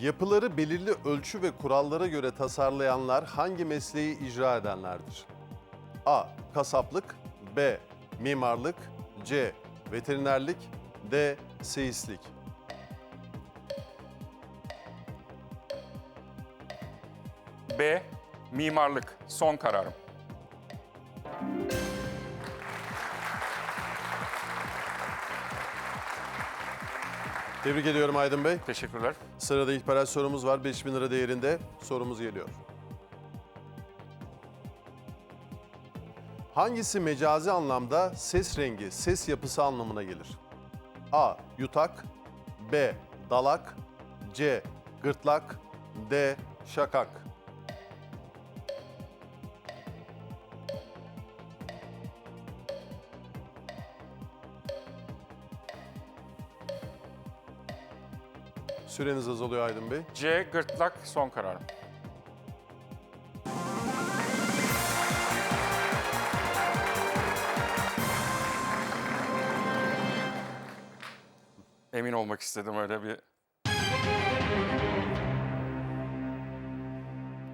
Yapıları belirli ölçü ve kurallara göre tasarlayanlar hangi mesleği icra edenlerdir? A. Kasaplık B. Mimarlık C. Veterinerlik D. Seyislik B. Mimarlık. Son kararım. Tebrik ediyorum Aydın Bey. Teşekkürler. Sırada ihbarat sorumuz var. 5000 lira değerinde sorumuz geliyor. Hangisi mecazi anlamda ses rengi, ses yapısı anlamına gelir? A. Yutak B. Dalak C. Gırtlak D. Şakak Süreniz azalıyor Aydın Bey. C. Gırtlak. Son kararım. Emin olmak istedim öyle bir.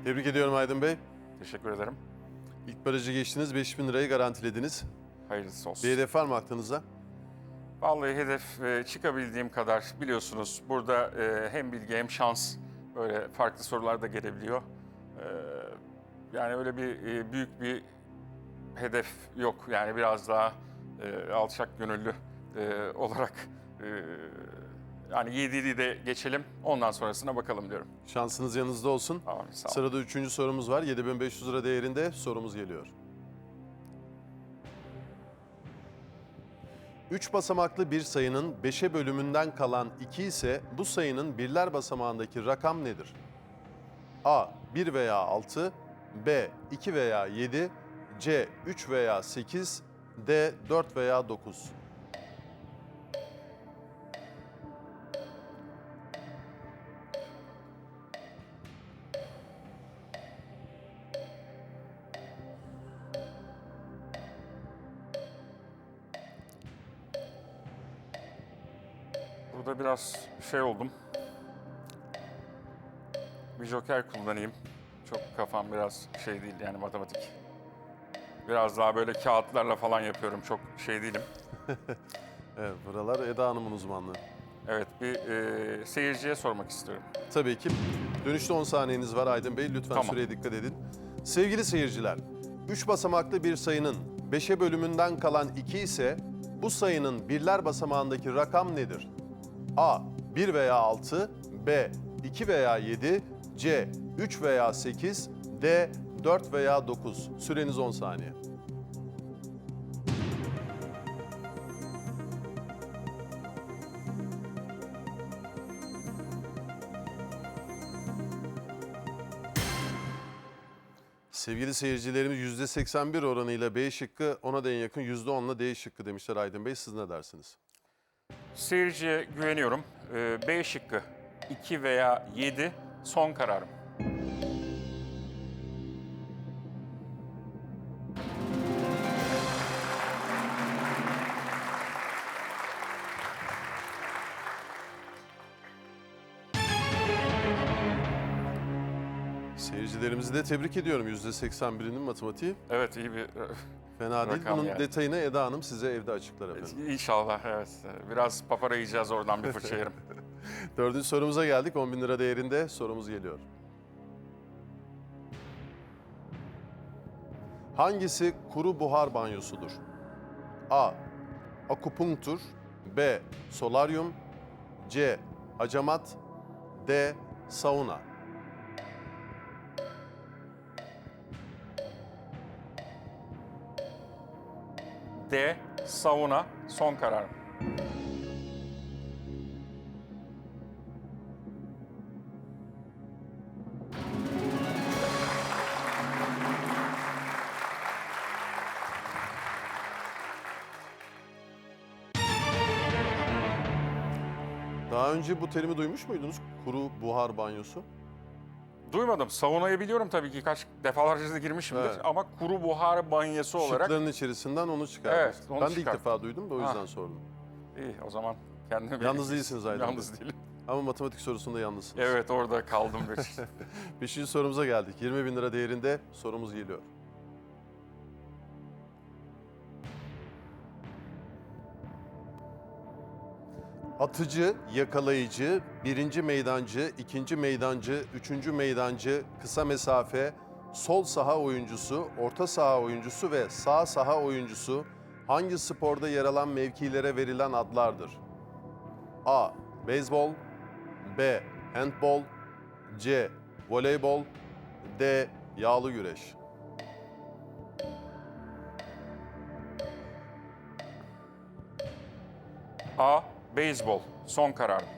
Tebrik ediyorum Aydın Bey. Teşekkür ederim. İlk barajı geçtiniz, 5000 lirayı garantilediniz. Hayırlısı olsun. Bir hedef var mı aklınızda? Vallahi hedef e, çıkabildiğim kadar biliyorsunuz burada e, hem bilgi hem şans böyle farklı sorular da gelebiliyor. E, yani öyle bir e, büyük bir hedef yok. Yani biraz daha e, alçak gönüllü e, olarak e, yani 7'yi de geçelim ondan sonrasına bakalım diyorum. Şansınız yanınızda olsun. Tamam sağ olun. Sırada üçüncü sorumuz var. 7500 lira değerinde sorumuz geliyor. Üç basamaklı bir sayının beşe bölümünden kalan 2 ise bu sayının birler basamağındaki rakam nedir? A. 1 veya 6 B. 2 veya 7 C. 3 veya 8 D. 4 veya 9 Burada biraz şey oldum. Bir joker kullanayım. Çok kafam biraz şey değil yani matematik. Biraz daha böyle kağıtlarla falan yapıyorum. Çok şey değilim. Evet, buralar Eda Hanım'ın uzmanlığı. Evet bir e, seyirciye sormak istiyorum. Tabii ki. Dönüşte 10 saniyeniz var Aydın Bey. Lütfen Tamam. süreye dikkat edin. Sevgili seyirciler, 3 basamaklı bir sayının 5'e bölümünden kalan 2 ise bu sayının birler basamağındaki rakam nedir? A. 1 veya 6 B. 2 veya 7 C. 3 veya 8 D. 4 veya 9 Süreniz 10 saniye. Sevgili seyircilerimiz %81 oranıyla B şıkkı, ona da en yakın %10'la D şıkkı demişler Aydın Bey. Siz ne dersiniz? Seyirciye güveniyorum. E, B şıkkı 2 veya 7 son kararım. Seyircilerimizi de tebrik ediyorum. %81'inin matematiği Evet iyi bir e, fena değil. Rakam Bunun yani. detayını Eda Hanım size evde açıklar efendim. inşallah evet. Biraz papara yiyeceğiz oradan bir fırça yerim. Dördüncü sorumuza geldik. 10 bin lira değerinde sorumuz geliyor. Hangisi kuru buhar banyosudur? A. Akupunktur B. Solaryum C. Hacamat D. Sauna D. Sauna son kararım. Daha önce bu terimi duymuş muydunuz? Kuru buhar banyosu. Duymadım. Saunayı biliyorum tabii ki kaç defalarca da girmişimdir Evet. ama kuru buhar banyosu olarak Şıkların içerisinden onu çıkardınız. Evet, onu ben de ilk defa duydum da o yüzden Ha. sordum. iyi o zaman kendimi Yalnız değilsiniz Aydın. Yalnız değilim. Ama matematik sorusunda yalnızsınız. Evet orada kaldım bir. Beşinci sorumuza geldik. 20 bin lira değerinde sorumuz geliyor. Atıcı, yakalayıcı, birinci meydancı, ikinci meydancı, üçüncü meydancı, kısa mesafe, sol saha oyuncusu, orta saha oyuncusu ve sağ saha oyuncusu hangi sporda yer alan mevkilere verilen adlardır? A. Beyzbol B. Handbol C. Voleybol D. Yağlı güreş A. Beyzbol. Son karar.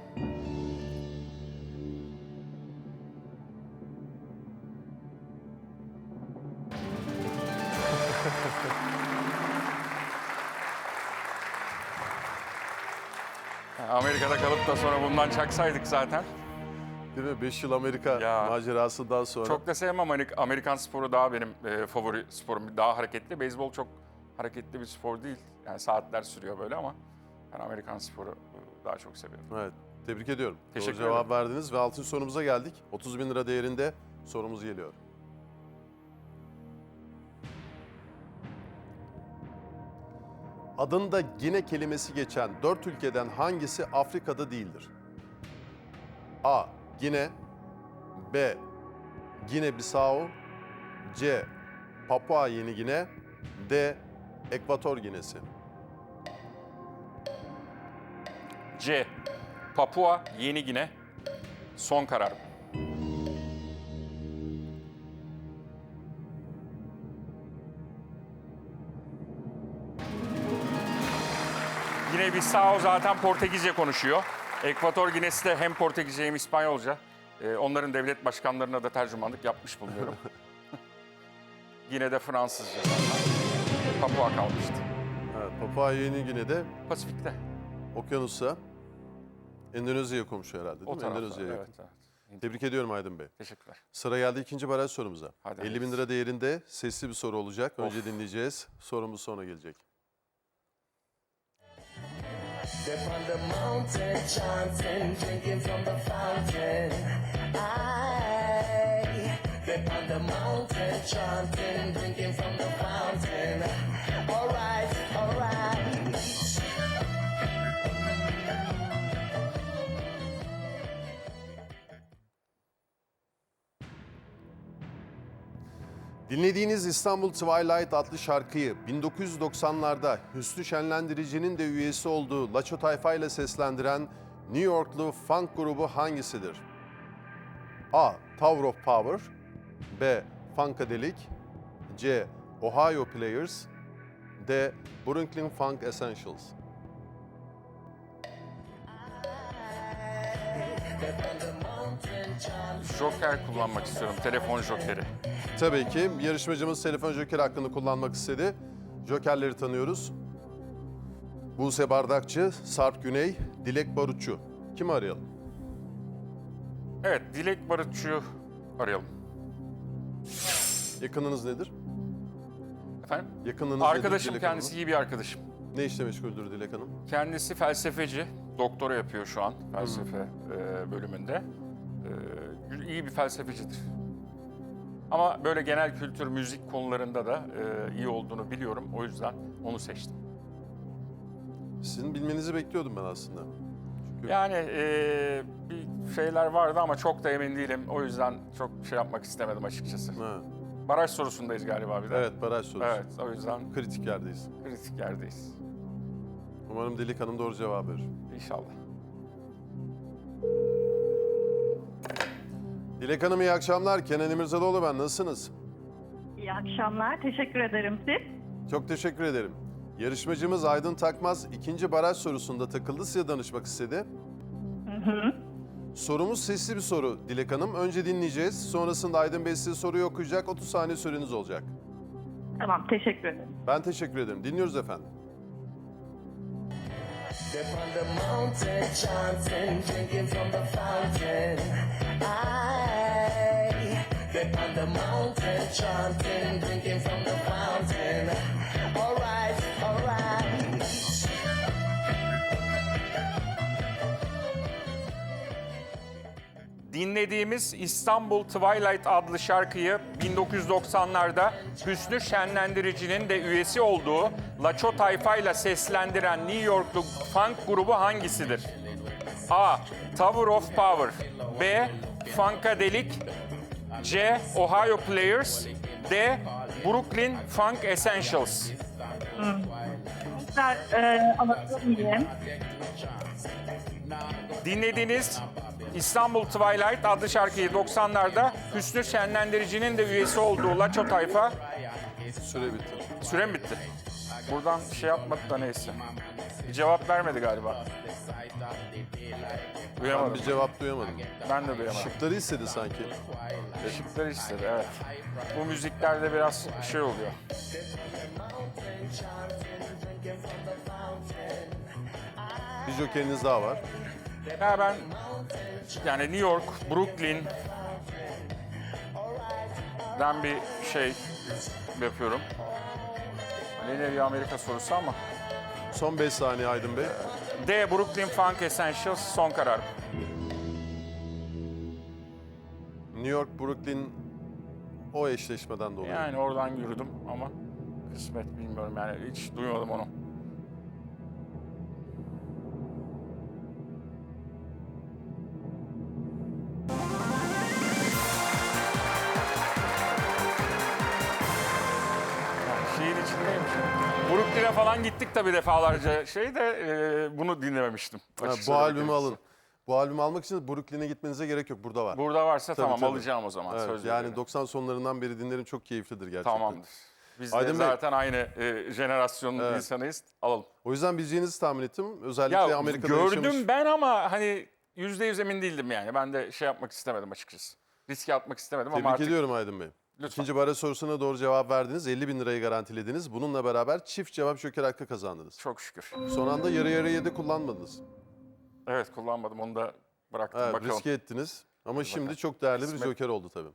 Amerika'da kalıp da sonra bundan çaksaydık zaten. Değil mi? 5 yıl Amerika Ya. macerasından sonra. Çok da sevmem Amerik- Amerikan sporu daha benim e, favori sporum. Daha hareketli. Beyzbol çok hareketli bir spor değil. Yani saatler sürüyor böyle ama ben Amerikan sporu e, daha çok seviyorum. Evet. Tebrik ediyorum. Teşekkür Doğru cevap ederim. verdiniz ve 6. sorumuza geldik. 30 bin lira değerinde sorumuz geliyor. Adında Gine kelimesi geçen dört ülkeden hangisi Afrika'da değildir? A. Gine B. Gine Bissau C. Papua Yeni Gine D. Ekvator Ginesi C. Papua Yeni Gine. Son karar. Yine Bissau zaten Portekizce konuşuyor. Ekvator Ginesi de hem Portekizce hem İspanyolca. Ee, onların devlet başkanlarına da tercümanlık yapmış bulunuyorum. Yine de Fransızca. Papua kalmıştı. Evet, Papua Yeni Gine'de Pasifik'te. Okyanus'a Endonezya komşu herhalde değil O mi? Endonezya'ya yakın. Evet, evet. Tebrik ediyorum Aydın Bey. Teşekkürler. Sıra geldi ikinci baraj sorumuza. Hadi 50 bin lira değerinde sesli bir soru olacak. Önce Of. dinleyeceğiz. Sorumuz sonra gelecek. They're on the mountain chanting, drinking from the fountain. I, they're on the mountain chanting, drinking from the fountain. Dinlediğiniz İstanbul Twilight adlı şarkıyı 1990'larda Hüsnü Şenlendirici'nin de üyesi olduğu Laço Tayfa ile seslendiren New Yorklu funk grubu hangisidir? A. Tower of Power B. Funkadelic C. Ohio Players D. Brooklyn Funk Essentials Joker kullanmak istiyorum. Telefon jokeri. Tabii ki yarışmacımız telefon joker hakkını kullanmak istedi. Jokerleri tanıyoruz. Buse Bardakçı, Sarp Güney, Dilek Barutçu. Kimi arayalım? Evet, Dilek Barutçu'yu arayalım. Yakınınız nedir? Efendim? Yakınınız nedir Arkadaşım Dilek kendisi Hanım'ın? iyi bir arkadaşım. Ne işle meşguldür Dilek Hanım? Kendisi felsefeci, doktora yapıyor şu an felsefe e, bölümünde. E, iyi bir felsefecidir. Ama böyle genel kültür, müzik konularında da e, iyi olduğunu biliyorum. O yüzden onu seçtim. Sizin bilmenizi bekliyordum ben aslında. Çünkü Yani e, bir şeyler vardı ama çok da emin değilim. O yüzden çok şey yapmak istemedim açıkçası. Ha, Baraj sorusundayız galiba bir de. evet baraj sorusu. Evet, o yüzden Kritik yerdeyiz. kritik yerdeyiz. Umarım Dilek Hanım doğru cevap verir. İnşallah. Dilek Hanım iyi akşamlar. Kenan İmirzalıoğlu ben. Nasılsınız? İyi akşamlar. Teşekkür ederim siz. Çok teşekkür ederim. Yarışmacımız Aydın Takmaz ikinci baraj sorusunda takıldı. Size danışmak istedi. Sorumuz sesli bir soru Dilek Hanım. Önce dinleyeceğiz. Sonrasında Aydın Bey size soruyu okuyacak. 30 saniye süreniz olacak. Tamam, teşekkür ederim. Ben teşekkür ederim. Dinliyoruz efendim. They're on the mountain chanting, drinking from the fountain. I, on the mountain chanting, drinking from the fountain. Alright, alright. Dinlediğimiz İstanbul Twilight adlı şarkıyı 1990'larda Hüsnü Şenlendirici'nin de üyesi olduğu Laço Tayfa ile seslendiren New Yorklu funk grubu hangisidir? A. Tower of Power B. Funkadelic C. Ohio Players D. Brooklyn Funk Essentials Tekrar e, alabilir miyim? Dinlediğiniz İstanbul Twilight adlı şarkıyı 90'larda Hüsnü Şenlendirici'nin de üyesi olduğu Laço Tayfa Süre bitti. Sürem bitti. Buradan şey yapmadı da neyse. Bir cevap vermedi galiba. Ben Duyamadım. bir cevap duyamadım. Ben de duyamadım. Şıkları istedi sanki. Işıkları istedi evet. Bu müziklerde biraz şey oluyor. Bir jokeriniz daha var. Ya ben yani New York, Brooklyn ben bir şey yapıyorum. Ne nevi Amerika sorusu ama. Son 5 saniye Aydın Bey. D. Brooklyn Funk Essentials son karar. New York, Brooklyn o eşleşmeden dolayı. Yani oradan yürüdüm ama kısmet bilmiyorum yani hiç duymadım onu. Brooklyn'e falan gittik tabii defalarca şey de e, bunu dinlememiştim. Ha, açık bu albümü alın. Bu albümü almak için Brooklyn'e gitmenize gerek yok. Burada var. Burada varsa Tabii, tamam tabii. alacağım o zaman. Evet, söz yani veriyorum. 90 sonlarından beri dinlerim çok keyiflidir gerçekten. Tamamdır. Biz de Aydın Bey. zaten aynı e, jenerasyonun Evet. insanıyız. Alalım. O yüzden bileceğinizi tahmin ettim. Özellikle Ya Amerika'da gördüm yaşamış. ben ama hani yüzde yüz emin değildim yani. Ben de şey yapmak istemedim açıkçası. Riske atmak istemedim ama Tebrik artık ediyorum Aydın Bey. Lütfen. İkinci baraj sorusuna doğru cevap verdiniz. 50 bin lirayı garantilediniz. Bununla beraber çift cevap joker hakkı kazandınız. çok şükür. Son anda yarı yarıya da kullanmadınız. Evet kullanmadım onu da bıraktım Evet, bakalım. riske ettiniz. Ama şimdi çok değerli bir Kısmet. joker oldu tabii.